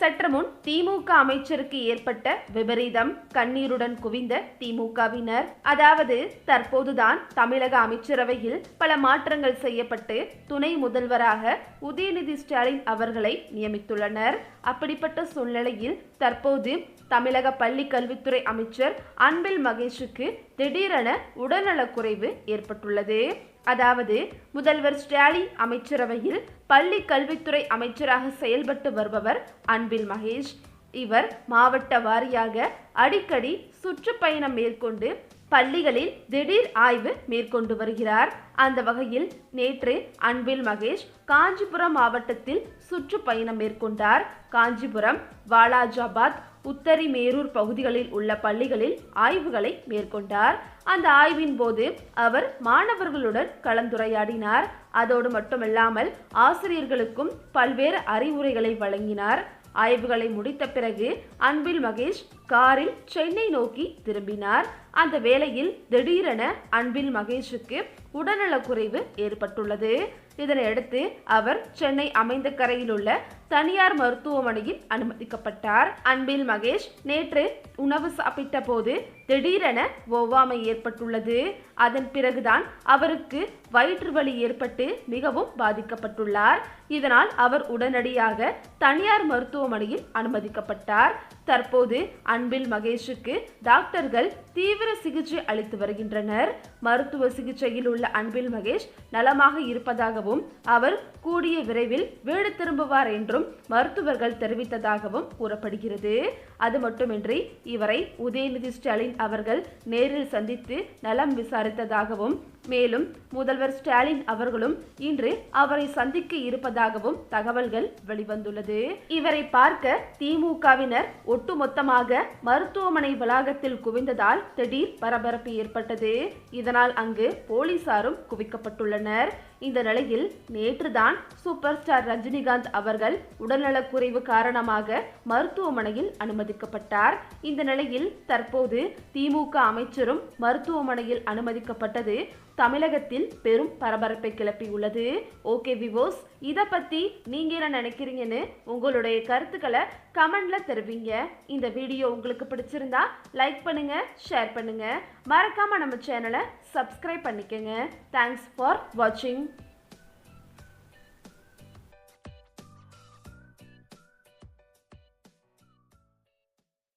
சற்று முன் திமுக அமைச்சருக்கு ஏற்பட்ட விபரீதம் கண்ணீருடன் குவிந்த திமுகவினர். அதாவது தற்போதுதான் தமிழக அமைச்சரவையில் பல மாற்றங்கள் செய்யப்பட்டு துணை முதல்வராக உதயநிதி ஸ்டாலின் அவர்களை நியமித்துள்ளனர். அப்படிப்பட்ட சூழ்நிலையில் தற்போது தமிழக பள்ளி கல்வித்துறை அமைச்சர் அன்பில் மகேஷுக்கு திடீரென உடல்நலக்குறைவு ஏற்பட்டுள்ளது. அதாவது முதல்வர் ஸ்டாலின் அமைச்சரவையில் பள்ளி கல்வித்துறை அமைச்சராக செயல்பட்டு வருபவர் அன்பில் மகேஷ். இவர் மாவட்ட வாரியாக அடிக்கடி சுற்றுப்பயணம் மேற்கொண்டு பள்ளிகளில் திடீர் ஆய்வு மேற்கொண்டு வருகிறார். அந்த வகையில் நேற்று அன்பில் மகேஷ் காஞ்சிபுரம் மாவட்டத்தில் சுற்றுப்பயணம் மேற்கொண்டார். காஞ்சிபுரம் வாலாஜாபாத் உத்தரி மேரூர் பகுதிகளில் உள்ள பள்ளிகளில் ஆய்வுகளை மேற்கொண்டார். அந்த ஆய்வின் போது அவர் மாணவர்களுடன் கலந்துரையாடினார். அதோடு மட்டுமல்லாமல் ஆசிரியர்களுக்கும் பல்வேறு அறிவுரைகளை வழங்கினார். ஆய்வுகளை முடித்த பிறகு அன்பில் மகேஷ் காரில் சென்னை நோக்கி திரும்பினார். அந்த வேளையில் திடீரென அன்பில் மகேஷுக்கு உடல்நலக்குறைவு ஏற்பட்டுள்ளது. இதனையடுத்து அவர் சென்னை அமைந்த கரையில் உள்ள தனியார் மருத்துவமனையில் அனுமதிக்கப்பட்டார். அன்பில் மகேஷ் நேற்று உணவு சாப்பிட்ட போது திடீரென ஒவ்வாமை ஏற்பட்டுள்ளது. அதன் பிறகுதான் அவருக்கு வயிற்று வலி ஏற்பட்டு மிகவும் பாதிக்கப்பட்டுள்ளார். இதனால் அவர் உடனடியாக தனியார் மருத்துவமனையில் அனுமதிக்கப்பட்டார். தற்போது அன்பில் மகேஷுக்கு டாக்டர்கள் தீவிர சிகிச்சை அளித்து வருகின்றனர். மருத்துவ சிகிச்சையில் உள்ள அன்பில் மகேஷ் நலமாக இருப்பதாகவும் அவர் கூடிய விரைவில் வீடு திரும்புவார் என்றும் மருத்துவர்கள் தெரிவித்ததாகவும் கூறப்படுகிறது. அது மட்டுமின்றி இவரை உதயநிதி ஸ்டாலின் அவர்கள் நேரில் சந்தித்து நலம் விசாரித்ததாகவும் மேலும் முதல்வர் ஸ்டாலின் அவர்களும் இன்று அவரை சந்திக்க இருப்பதாகவும் தகவல்கள் வெளிவந்துள்ளது. இவரை பார்க்க திமுகவினர் ஒட்டுமொத்தமாக மருத்துவமனை வளாகத்தில் குவிந்ததால் திடீர் பரபரப்பு ஏற்பட்டது. இதனால் அங்கு போலீசாரும் குவிக்கப்பட்டுள்ளனர். இந்த நிலையில் நேற்றுதான் சூப்பர் ஸ்டார் ரஜினிகாந்த் அவர்கள் உடல்நலக்குறைவு காரணமாக மருத்துவமனையில் அனுமதிக்கப்பட்டார். இந்த நிலையில் தற்போது திமுக அமைச்சரும் மருத்துவமனையில் அனுமதிக்கப்பட்டது தமிழகத்தில் பெரும் பரபரப்பை கிளப்பியுள்ளது ஓகே விவோஸ் இதை பற்றி நீங்கள் என்ன நினைக்கிறீங்கன்னு உங்களுடைய கருத்துக்களை கமெண்டில் தெரிவிங்க. இந்த வீடியோ உங்களுக்கு பிடிச்சிருந்தா லைக் பண்ணுங்க ஷேர் பண்ணுங்க. மறக்காமல் நம்ம சேனலை சப்ஸ்கிரைப் பண்ணிக்கங்க. தேங்க்ஸ் ஃபார் வாட்சிங்